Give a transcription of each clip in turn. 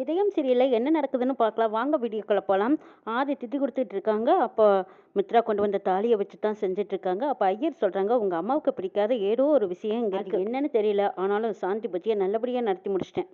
இதயம் சரியில்லை என்ன நடக்குதுன்னு பார்க்கலாம். வாங்க வீடியோக்குள்ள போகலாம் ஆதி திட்டி கொடுத்துட்டு இருக்காங்க. அப்போ மித்ரா கொண்டு வந்த தாலியை வச்சு தான் செஞ்சுட்டு இருக்காங்க. அப்போ ஐயர் சொல்கிறாங்க உங்கள் அம்மாவுக்கு பிடிக்காத ஏதோ ஒரு விஷயம் இங்கே இருக்கு. என்னன்னு தெரியல. ஆனாலும் சாந்தி பூஜையை நல்லபடியாக நடத்தி முடிச்சிட்டேன்.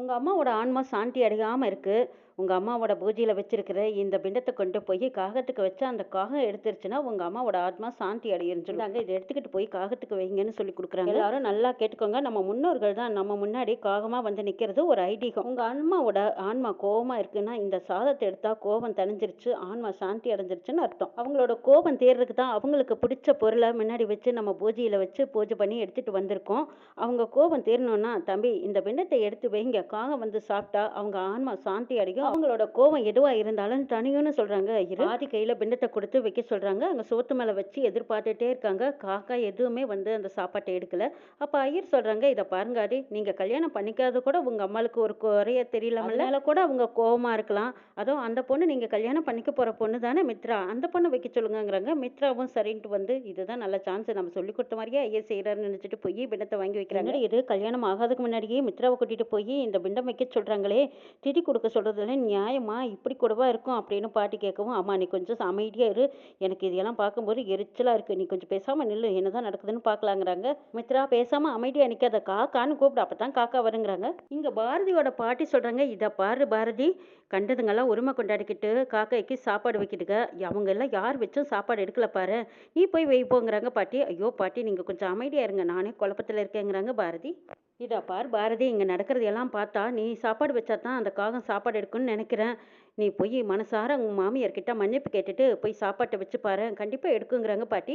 உங்கள் அம்மாவோட ஆன்மா சாந்தி அடையாமல் இருக்குது உங்கள் அம்மாவோட பூஜையில் வச்சிருக்கிற இந்த பிண்டத்தை கொண்டு போய் காகத்துக்கு வச்சா அந்த காகம் எடுத்துருச்சுன்னா உங்கள் அம்மாவோட ஆத்மா சாந்தி அடையுன்னு சொல்லுவாங்க இதை எடுத்துக்கிட்டு போய் காகத்துக்கு வைங்கன்னு சொல்லி கொடுக்குறாங்க. எல்லாரும் நல்லா கேட்டுக்கோங்க. நம்ம முன்னோர்கள் தான் நம்ம முன்னாடி காகமாக வந்து நிற்கிறது ஒரு ஐதீகம். உங்கள் ஆன்மாவோட ஆன்மா கோபமாக இருக்குன்னா இந்த சாதத்தை எடுத்தால் கோபம் தணிஞ்சிருச்சு ஆன்மா சாந்தி அடைஞ்சிருச்சுன்னு அர்த்தம். அவங்களோட கோபம் தேர்றதுக்கு தான் அவங்களுக்கு பிடிச்ச பொருளை முன்னாடி வச்சு நம்ம பூஜையில் வச்சு பூஜை பண்ணி எடுத்துகிட்டு வந்திருக்கோம். அவங்க கோபம் தீரணும்னா தம்பி இந்த பிண்டத்தை எடுத்து வைங்க. காகம் வந்து சாப்பிட்டா அவங்க ஆன்மா சாந்தி அடையும். அவங்களோட கோபம் எதுவாக இருந்தாலும் தனியும்னு சொல்கிறாங்க ஐயர் ஆதி கையில் பிண்டத்தை கொடுத்து வைக்க சொல்கிறாங்க அங்கே சோத்து மேலே வச்சு எதிர்பார்த்துட்டே இருக்காங்க. காக்கா எதுவுமே வந்து அந்த சாப்பாட்டை எடுக்கல. அப்போ ஐயர் சொல்கிறாங்க இதை பாருங்க ஆதி நீங்கள் கல்யாணம் பண்ணிக்காத கூட உங்கள் அம்மாளுக்கு ஒரு குறைய தெரியலாமல்ல கூட அவங்க கோவமாக இருக்கலாம். அதுவும் அந்த பொண்ணு நீங்கள் கல்யாணம் பண்ணிக்க போகிற பொண்ணு தானே மித்ரா? அந்த பொண்ணை வைக்க சொல்லுங்கங்கிறாங்க. மித்ராவும் சரின்ட்டு வந்து இதுதான் நல்ல சான்ஸ் நம்ம சொல்லி கொடுத்த மாதிரியே ஐயர் செய்கிறாருன்னு நினச்சிட்டு போய் பிண்டத்தை வாங்கி வைக்கிறாங்க. இது? கல்யாணம் ஆகாதுக்கு முன்னாடியே மித்ராவை கூட்டிகிட்டு போய் இந்த பிண்டம் வைக்க சொல்கிறாங்களே திதி கொடுக்க சொல்கிறதுல நியாயமா இப்படி கூடவா இருக்கும் அப்படின்னு பாட்டி கேட்கவும் அம்மா நீ கொஞ்சம் அமைதியாக இரு. எனக்கு இதெல்லாம் பார்க்கும்போது எரிச்சலாக இருக்குது நீ கொஞ்சம் பேசாமல் நில்லு. என்னதான் நடக்குதுன்னு பார்க்கலாங்கிறாங்க. மித்ரா பேசாமல் அமைதியாக நிற்காத காக்கான்னு கூப்பிடு. அப்போ தான் காக்கா வருங்கிறாங்க. இங்கே பாரதியோட பாட்டி சொல்கிறாங்க இதை பாரு பாரதி. கண்டதுங்கெல்லாம் உரிமை கொண்டாடிக்கிட்டு காக்காய்க்கு சாப்பாடு வைக்கிட்டுக்க அவங்க எல்லாம் யார் வச்சும் சாப்பாடு எடுக்கல பாரு. நீ போய் வைப்போங்கிறாங்க பாட்டி. ஐயோ பாட்டி நீங்கள் கொஞ்சம் அமைதியாக இருங்க. நானே குழப்பத்தில் இருக்கேங்கிறாங்க பாரதி. இதா பார் பாரதி இங்கே நடக்கிறது எல்லாம் பார்த்தா நீ சாப்பாடு வச்சா தான் அந்த காகம் சாப்பாடு எடுக்கும்னு நினைக்கிறேன். நீ போய் மனசார உங்கள் மாமியார்கிட்ட மன்னிப்பு கேட்டுட்டு போய் சாப்பாட்டை வச்சு பாரு. கண்டிப்பாக எடுக்குங்கிறாங்க பாட்டி.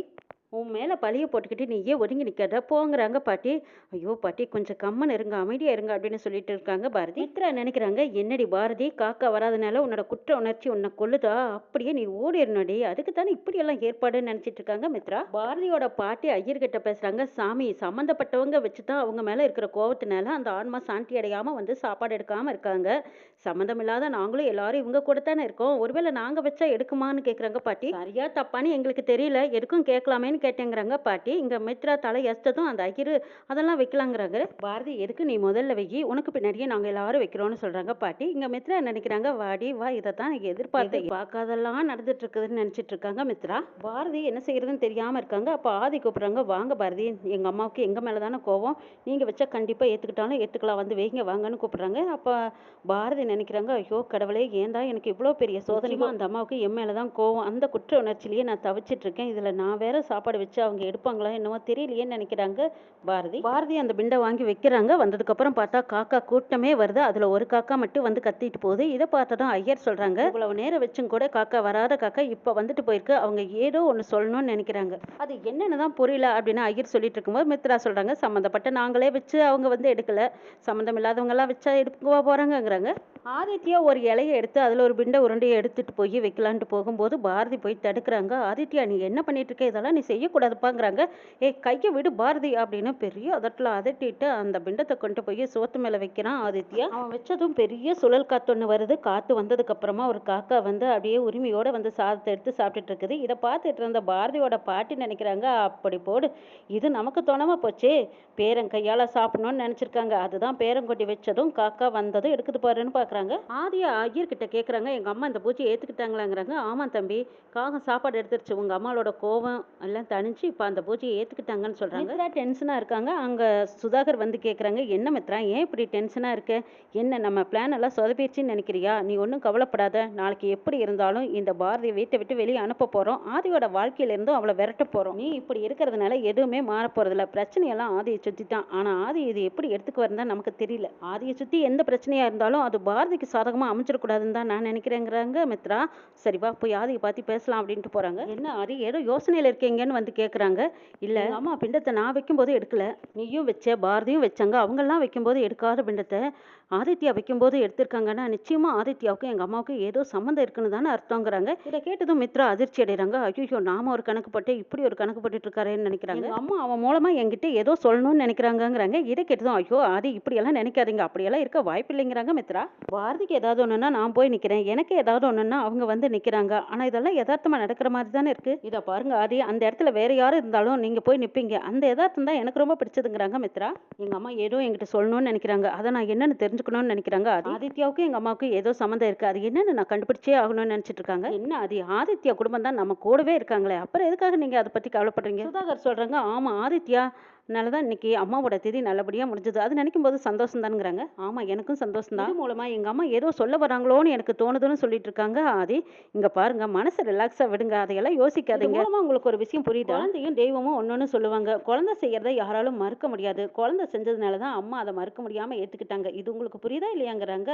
உன் மேலே பழிய போட்டுக்கிட்டு நீயே ஒதுங்கி நிற்காத போங்கிறாங்க பாட்டி. ஐயோ பாட்டி கொஞ்சம் கம்மன் இருங்க அமைதியாக இருங்க அப்படின்னு சொல்லிட்டு இருக்காங்க பாரதி. மித்ரா நினைக்கிறாங்க என்னடி பாரதி காக்கா வராதனால உன்னோட குற்ற உணர்ச்சி உன்னை கொள்ளுதா அப்படியே நீ ஓடிடணுடி அதுக்கு தானே இப்படியெல்லாம் ஏற்பாடுன்னு நினச்சிட்டு இருக்காங்க மித்ரா. பாரதியோட பாட்டி ஐயர்கிட்ட பேசுகிறாங்க சாமி சம்மந்தப்பட்டவங்க வச்சு தான் அவங்க மேலே இருக்கிற கோவத்தினால அந்த ஆன்மா சாந்தி அடையாமல் வந்து சாப்பாடு எடுக்காமல் இருக்காங்க. சம்மந்தம் இல்லாத நாங்களும் எல்லாரும் இவங்க கூட தானே இருக்கோம். ஒருவேளை நாங்கள் வச்சா எடுக்குமான்னு கேட்குறாங்க பாட்டி. சரியா தப்பான்னு எங்களுக்கு தெரியல. எதுக்கும் கேட்கலாமேன்னு கேட்டேங்கிறாங்க பாட்டி. இங்கே மித்ரா தலை எஸ்ததும் அந்த ஐயரு அதெல்லாம் வைக்கலாங்கிறாங்க. பாரதி எதுக்கு நீ முதல்ல வைக்கி உனக்கு பின்னாடியே நாங்கள் எல்லாரும் வைக்கிறோம்னு சொல்கிறாங்க பாட்டி. இங்கே மித்ரா நினைக்கிறாங்க? வாடி வா இதை தான் எனக்கு எதிர்பார்த்தேன் பார்க்காதெல்லாம் நடந்துட்டு இருக்குதுன்னு நினச்சிட்டு இருக்காங்க மித்ரா. பாரதி என்ன செய்யறதுன்னு தெரியாமல் இருக்காங்க. அப்போ ஆதி கூப்பிட்றாங்க வாங்க பாரதி எங்கள் அம்மாவுக்கு எங்கள் மேலே தானே கோவம்? நீங்கள் வச்சா கண்டிப்பாக ஏற்றுக்கிட்டாலும் ஏற்றுக்கலாம் வந்து வைங்க வாங்கன்னு கூப்பிட்றாங்க. அப்போ பாரதி நினைக்கிறாங்க ஐயோ கடவுளே ஏன்டா எனக்கு இவ்வளோ பெரிய சோதனைமா? அந்த அம்மாவுக்கு என் மேலே தான் கோவம். அந்த குற்ற உணர்ச்சியிலேயே நான் தவிச்சிட்டு இருக்கேன். இதில் நான் வேற சாப்பாடு சாப்பாடு வச்சு அவங்க எடுப்பாங்களா என்னவோ தெரியலையேன்னு நினைக்கிறாங்க. பாரதி. பாரதி அந்த பிண்டை வாங்கி வைக்கிறாங்க. வந்ததுக்கப்புறம் பார்த்தா காக்கா கூட்டமே வருது. அதில் ஒரு காக்கா மட்டும் வந்து கத்திட்டு போகுது. இதை பார்த்ததும் ஐயர் சொல்கிறாங்க இவ்வளவு நேரம் வச்சும் கூட காக்கா வராத காக்கா இப்போ வந்துட்டு போயிருக்கு. அவங்க ஏதோ ஒன்று சொல்லணும்னு நினைக்கிறாங்க. அது என்னன்னு தான் புரியல அப்படின்னு ஐயர் சொல்லிட்டு இருக்கும்போது மித்ரா சொல்கிறாங்க சம்மந்தப்பட்ட நாங்களே வச்சு அவங்க வந்து எடுக்கல. சம்மந்தம் இல்லாதவங்கெல்லாம் வச்சா எடுக்கவா போகிறாங்கங்கிறாங்க ஆதித்யா ஒரு இலையை எடுத்து அதில் ஒரு பிண்டை உருண்டையை எடுத்துட்டு போய் வைக்கலான்ட்டு போகும்போது பாரதி போய் தடுக்கிறாங்க. ஆதித்யா நீ என்ன பண்ணிட்டு இருக்க? இதெல்லாம் நீ செய்யக்கூடாதுப்பாங்கிறாங்க. ஏ கையை விடு பாரதி அப்படின்னு பெரிய அதட்டில் அதட்டிட்டு அந்த பிண்டத்தை கொண்டு போய் சோத்து மேலே வைக்கிறான் ஆதித்யா. அவன் வச்சதும் பெரிய சுழல் காத்து ஒன்று வருது. காற்று வந்ததுக்கப்புறமா ஒரு காக்கா வந்து அப்படியே உரிமையோடு வந்து சாதத்தை எடுத்து சாப்பிட்டுட்டு இருக்குது. இதை பார்த்துட்டு இருந்த பாரதியோட பாட்டி நினைக்கிறாங்க அப்படி போடு. இது நமக்கு துணமாக போச்சே. பேரன் கையால் சாப்பிடணும்னு நினச்சிருக்காங்க. அதுதான் பேரங்கொட்டி வச்சதும் காக்கா வந்ததும் எடுக்குது பாருன்னு பார்க்குறாங்க. ஆதியா ஐயர்கிட்ட கேட்குறாங்க எங்கள் அம்மா இந்த பூஜையை ஏற்றுக்கிட்டாங்களாங்கிறாங்க ஆமாம் தம்பி. காகம் சாப்பாடு எடுத்துருச்சு. உங்கள் அம்மாவோட கோவம் எல்லாம் தணிஞ்சு இப்போ அந்த பூஜையை ஏற்றுக்கிட்டாங்கன்னு சொல்கிறாங்க மித்ரா டென்ஷனாக இருக்காங்க. அங்கே சுதாகர் வந்து கேட்குறாங்க என்ன மித்ரா ஏன் இப்படி டென்ஷனாக இருக்க? என்ன நம்ம பிளான் எல்லாம் சொதப்பிடுச்சின்னு நினைக்கிறியா? நீ ஒன்றும் கவலைப்படாத. நாளைக்கு எப்படி இருந்தாலும் இந்த பாரதியை வீட்டை விட்டு வெளியே அனுப்ப போகிறோம் ஆதியோட வாழ்க்கையிலேருந்தும் அவளை விரட்ட போகிறோம் நீ இப்படி இருக்கிறதுனால எதுவுமே மாற போகிறதில்ல பிரச்சனையெல்லாம் ஆதியை சுற்றி தான். ஆனால் ஆதி இது எப்படி எடுத்துக்கு வரதான் நமக்கு தெரியல. ஆதியை சுற்றி எந்த பிரச்சனையாக இருந்தாலும் அது பாரதிக்கு சாதகமாக அமைச்சிடக்கூடாதுன்னு தான் நான் நினைக்கிறேங்கிறாங்க மித்ரா. சரி வா போய் ஆதியை பார்த்து பேசலாம் அப்படின்ட்டு போகிறாங்க என்ன ஆதி ஏதோ யோசனையில் இருக்கீங்கன்னு வந்து கேட்குறாங்க இல்லை அம்மா பிண்டத்தை நான் வைக்கும்போது எடுக்கல. நீயும் வச்ச பாரதியும் வச்சாங்க. அவங்கெல்லாம் வைக்கும்போது எடுக்காத பிண்டத்தை ஆதித்யா வைக்கும்போது எடுத்திருக்காங்கன்னா நிச்சயமா ஆதித்யாவுக்கும் எங்கள் அம்மாவுக்கும் ஏதோ சம்மந்தம் இருக்குன்னு தானே அர்த்தங்கிறாங்க. இதை கேட்டதும் மித்ரா அதிர்ச்சி அடைகிறாங்க ஐயோ நாம ஒரு கணக்கு போட்டு இப்படி ஒரு கணக்கு போட்டுட்டு இருக்காருன்னு நினைக்கிறாங்க அம்மா அவன் மூலமா என்கிட்ட ஏதோ சொல்லணும்னு நினைக்கிறாங்கங்கிறாங்க. இதை கேட்டதும் ஐயோ ஆதி இப்படியெல்லாம் நினைக்காதீங்க. அப்படியெல்லாம் இருக்க வாய்ப்பு இல்லைங்கிறாங்க மித்ரா. பாரதிக்கு ஏதாவது ஒன்றுனா நான் போய் நிற்கிறேன் எனக்கு ஏதாவது ஒன்றுனா அவங்க வந்து நிற்கிறாங்க ஆனால் இதெல்லாம் யதார்த்தமாக நடக்கிற மாதிரி தானே இருக்கு. இதை பாருங்க ஆதி. அந்த இடத்துல வேற யாரும் இருந்தாலும் நீங்கள் போய் நிற்பீங்க அந்த யதார்த்தம் தான் எனக்கு ரொம்ப பிடிச்சதுங்கிறாங்க மித்ரா. எங்கள் அம்மா ஏதோ என்கிட்ட சொல்லணும்னு நினைக்கிறாங்க. அதை நான் என்னன்னு தெரிஞ்சு தெரிஞ்சுக்கணும்னு நினைக்கிறாங்க. ஆதி ஆதித்யாவுக்கும் எங்க அம்மாவுக்கும் ஏதோ சம்மந்தம் இருக்கு. அது என்னன்னு நான் கண்டுபிடிச்சே ஆகணும்னு நினைச்சிட்டு இருக்காங்க. என்ன? ஆதி ஆதித்யா குடும்பம் தான் நம்ம கூடவே இருக்காங்களே. அப்புறம் எதுக்காக நீங்க அதை பத்தி கவலைப்படுறீங்க? சுதாகர் சொல்றாங்க. ஆமா ஆதித்யா தான் இன்னைக்கு அம்மாவோட திதி நல்லபடியா முடிஞ்சது. அது நினைக்கும் போது சந்தோஷம் தானுங்கிறாங்க. ஆமா எனக்கும் சந்தோஷம் தான். மூலமா எங்க அம்மா ஏதோ சொல்ல வராங்களோன்னு எனக்கு தோணுதுன்னு சொல்லிட்டு இருக்காங்க. ஆதி இங்க பாருங்க மனசை ரிலாக்ஸா விடுங்க. அதையெல்லாம் யோசிக்காதீங்க. மூலமா உங்களுக்கு ஒரு விஷயம் புரியுது? குழந்தையும் தெய்வமும் ஒன்னொன்னு சொல்லுவாங்க. குழந்தை செய்யறதை யாராலும் மறுக்க முடியாது. குழந்தை செஞ்சதுனால தான் அம்மா அதை மறுக்க முடியாம ஏத்துக்கிட்டாங்க. இது உங்களுக்கு புரியுதா இல்லையாங்கிறாங்க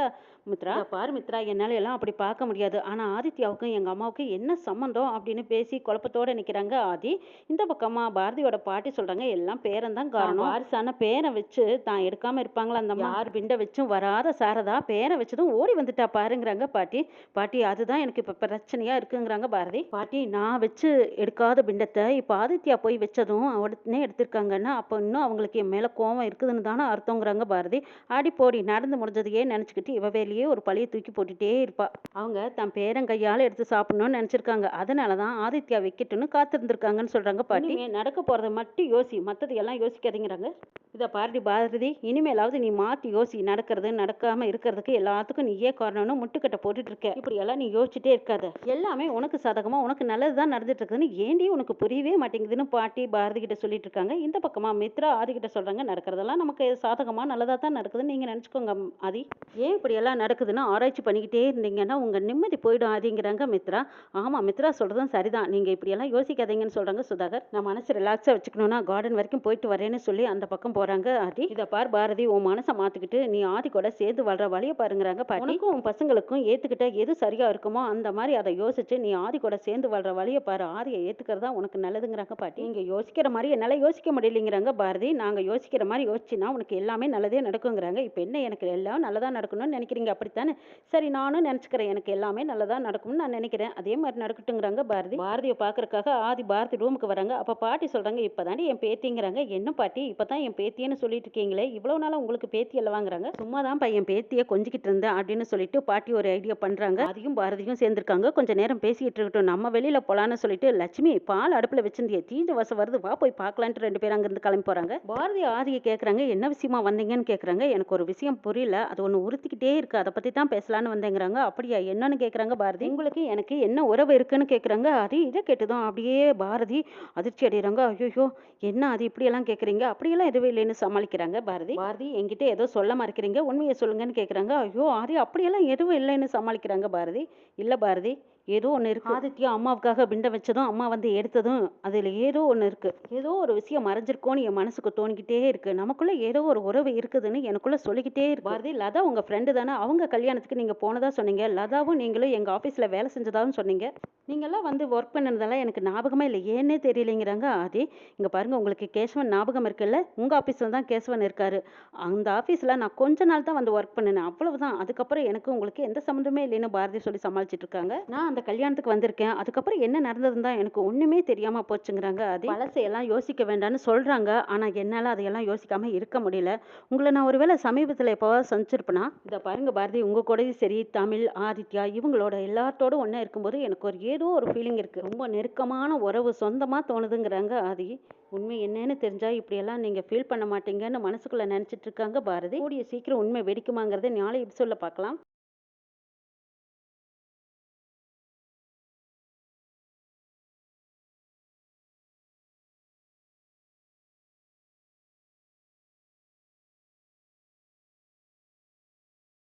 மித்ரா? பாரு மித்ரா என்னால எல்லாம் அப்படி பார்க்க முடியாது. ஆனா ஆதித்யாவுக்கும் எங்க அம்மாவுக்கும் என்ன சம்மந்தம் அப்படின்னு பேசி குழப்பத்தோட நிக்கிறாங்க. ஆதி இந்த பக்கமா பாரதியோட பாட்டி சொல்றாங்க. எல்லாம் பேரன் தான் காரணம் வாரிசான பேரை வச்சு தான் எடுக்காம இருப்பாங்களா அந்த. யார்? பிண்டை வச்சும் வராத சாரதா பேரை வச்சதும் ஓடி வந்துட்டா பாருங்கிறாங்க பாட்டி. பாட்டி அதுதான் எனக்கு இப்ப பிரச்சனையா இருக்குங்கிறாங்க பாரதி. பாட்டி நான் வச்சு எடுக்காத பிண்டத்தை இப்ப ஆதித்யா போய் வச்சதும் உடனே எடுத்திருக்காங்கன்னா அப்ப இன்னும் அவங்களுக்கு என் மேல கோவம் இருக்குதுன்னு தானே அர்த்தங்கிறாங்க பாரதி. ஆடி போடி நடந்து முடிஞ்சதையே நினைச்சுக்கிட்டு இவ வேலையே ஒரு பழிய தூக்கி போட்டுட்டே இருப்பா. அவங்க தன் பேரங்கையால எடுத்து சாப்பிடணும்னு நினைச்சிருக்காங்க. அதனாலதான் ஆதித்யா வைக்கட்டும்னு காத்திருந்திருக்காங்கன்னு சொல்றாங்க பாட்டி. நடக்க போறதை மட்டும் யோசி. மத்தது எல்லாம் யோசிக்காதீங்கிறாங்க. இதை பாரதி பாரதி இனிமேலாவது நீ மாத்தி யோசி நடக்கிறது நடக்காம இருக்கிறதுக்கு எல்லாத்துக்கும் நீயே காரணம்னு முட்டுக்கட்டை போட்டுட்டு இருக்க இப்படி எல்லாம் நீ யோசிச்சுட்டே இருக்காத. எல்லாமே உனக்கு சாதகமா உனக்கு நல்லதுதான் நடந்துட்டு இருக்குதுன்னு ஏண்டி உனக்கு புரியவே மாட்டேங்குதுன்னு பாட்டி பாரதி கிட்ட சொல்லிட்டு இருக்காங்க இந்த பக்கமா மித்ரா ஆதி கிட்ட சொல்றாங்க நடக்கிறதெல்லாம் நமக்கு சாதகமா நல்லதா தான் நடக்குதுன்னு நீங்க நினைச்சுக்கோங்க ஆதி. ஏன் இப்படி எல்லாம் நடக்குதுன்னு ஆராய்ச்சி பண்ணிக்கிட்டே இருந்தீங்கன்னா உங்க நிம்மதி போயிடும் ஆதிங்கிறாங்க மித்ரா. ஆமா மித்ரா சொல்றதும் சரிதான். நீங்க இப்படி எல்லாம் யோசிக்காதீங்கன்னு சொல்றாங்க சுதாகர். நான் மனசு ரிலாக்ஸா வச்சுக்கணும்னா கார்டன் வரைக்கும் போயிட்டு வரேன்னு சொல்லி அந்த பக்கம் போறாங்க ஆதி. இதை பார் பாரதி உன் மனசை மாத்திக்கிட்டு நீ ஆதி கூட சேர்ந்து வாழ்ற வழியை பாருங்கிறாங்க பாட்டி. உனக்கும் உன் பசங்களுக்கும் ஏத்துக்கிட்ட எது சரியா இருக்குமோ அந்த மாதிரி அதை யோசிச்சு நீ ஆதி கூட சேர்ந்து வாழ்ற வழியை பாரு ஆதியை ஏத்துக்கிறதா உனக்கு நல்லதுங்கிறாங்க பாட்டி. நீங்க யோசிக்கிற மாதிரி என்னால யோசிக்க முடியலைங்கிறாங்க பாரதி. நாங்க யோசிக்கிற மாதிரி யோசிச்சுனா உனக்கு எல்லாமே நல்லதே நடக்குங்கிறாங்க. இப்ப என்ன எனக்கு எல்லாம் நல்லதா நடக்கணும்னு நினைக்கிறீங்க? அப்படித்தானே? சரி நானும் நினைச்சுக்கிறேன் எனக்கு எல்லாமே நல்லதா நடக்கும்னு நான் நினைக்கிறேன். அதே மாதிரி நடக்கட்டுங்கிறாங்க பாரதி. பாரதியை பாக்குறதுக்காக ஆதி பாரதி ரூமுக்கு வராங்க. அப்ப பாட்டி சொல்றாங்க இப்பதாண்டி என் பேத்திங்கிறாங்க என்ன பாட்டி? இப்போ தான் என் பேத்தின்னு சொல்லிட்டு இருக்கீங்களே இவ்வளோ நாளாக உங்களுக்கு பேத்தி வாங்குறாங்க. சும்மா தான் பையன் பேத்தியை கொஞ்சிக்கிட்டு இருந்தேன் அப்படின்னு சொல்லிட்டு பாட்டி ஒரு ஐடியா பண்றாங்க. அதையும் பாரதியும் சேர்ந்துருக்காங்க. கொஞ்ச நேரம் பேசிக்கிட்டு இருக்கட்டும். நம்ம வெளியில் போகலான்னு சொல்லிட்டு லட்சுமி பால் அடுப்பில் வச்சிருந்தியே. தீஞ்ச வாசம் வருது. வா போய் பார்க்கலான்ட்டு ரெண்டு பேரும் அங்கேருந்து கிளம்பி போகிறாங்க பாரதி ஆதியை கேட்குறாங்க என்ன விஷயமா வந்தீங்கன்னு கேட்குறாங்க எனக்கு ஒரு விஷயம் புரியல. அது ஒன்று உறுத்திக்கிட்டே இருக்கு. அதை பற்றி தான் பேசலான்னு வந்தேங்கிறாங்க. அப்படியா? என்னன்னு கேட்குறாங்க பாரதி. உங்களுக்கு எனக்கு என்ன உறவு இருக்குன்னு கேட்குறாங்க அது இதை கேட்டதும் அப்படியே பாரதி அதிர்ச்சி அடைகிறாங்க ஐயோ என்ன அது இப்படி எல்லாம் கேக்குறீங்க? அப்படியெல்லாம் எதுவும் இல்லைன்னு சமாளிக்கிறாங்க பாரதி. பாரதி என்கிட்ட ஏதோ சொல்ல மறுக்கிறீங்க உண்மையை சொல்லுங்கன்னு கேட்குறாங்க ஐயோ ஆதி அப்படியெல்லாம் எதுவும் இல்லைன்னு சமாளிக்கிறாங்க பாரதி. இல்ல பாரதி. ஏதோ ஒன்று இருக்கு. ஆதித்யா அம்மாவுக்காக பிண்டை வச்சதும் அம்மா வந்து எடுத்ததும் அதில் ஏதோ ஒன்று இருக்கு. ஏதோ ஒரு விஷயம் மறைஞ்சிருக்கோன்னு என் மனசுக்கு தோணிக்கிட்டே இருக்கு. நமக்குள்ள ஏதோ ஒரு உறவு இருக்குதுன்னு எனக்குள்ள சொல்லிக்கிட்டே இருக்கு. பாரதி லதா உங்க ஃப்ரெண்டு தானே? அவங்க கல்யாணத்துக்கு நீங்க போனதா சொன்னீங்க. லதாவும் நீங்களும் எங்க ஆஃபீஸ்ல வேலை செஞ்சதாவும் சொன்னீங்க. நீங்கெல்லாம் வந்து ஒர்க் பண்ணதெல்லாம் எனக்கு ஞாபகமே இல்லை. ஏன்னே தெரியலைங்கிறாங்க. ஆதி இங்க பாருங்க உங்களுக்கு கேசவன் ஞாபகம் இருக்குல்ல? உங்க ஆஃபீஸ்ல தான் கேசவன் இருக்காரு. அந்த ஆஃபீஸ்ல நான் கொஞ்ச நாள் தான் வந்து ஒர்க் பண்ணினேன் அவ்வளவுதான். அதுக்கப்புறம் எனக்கு உங்களுக்கு எந்த சம்மந்தமே இல்லைன்னு பாரதி சொல்லி சமாளிச்சிட்டு இருக்காங்க. நான் அந்த கல்யாணத்துக்கு வந்திருக்கேன். அதுக்கப்புறம் என்ன நடந்ததுன்னு தான் எனக்கு ஒண்ணுமே தெரியாம போச்சுங்கிறாங்க. அது பழசையெல்லாம் யோசிக்க வேண்டாம்னு சொல்றாங்க. ஆனா என்னால அதையெல்லாம் யோசிக்காம இருக்க முடியல. உங்களை நான் ஒருவேளை சமீபத்துல எப்போவாவது சந்திச்சிருப்பேனா? இதை பாருங்க பாரதி உங்க கூடயும் சரி தமிழ் ஆதித்யா இவங்களோட எல்லாத்தோட ஒண்ணா இருக்கும்போது எனக்கு ஒரு ஏதோ ஒரு ஃபீலிங் இருக்கு. ரொம்ப நெருக்கமான உறவு சொந்தமா தோணுதுங்கிறாங்க ஆதி. உண்மை என்னன்னு தெரிஞ்சா இப்படியெல்லாம் நீங்க ஃபீல் பண்ண மாட்டீங்கன்னு மனசுக்குள்ள நினைச்சிட்டு இருக்காங்க பாரதி. கூடிய சீக்கிரம் உண்மை வெடிக்குமாங்கிறத நாளை எபிசோட்ல பார்க்கலாம்.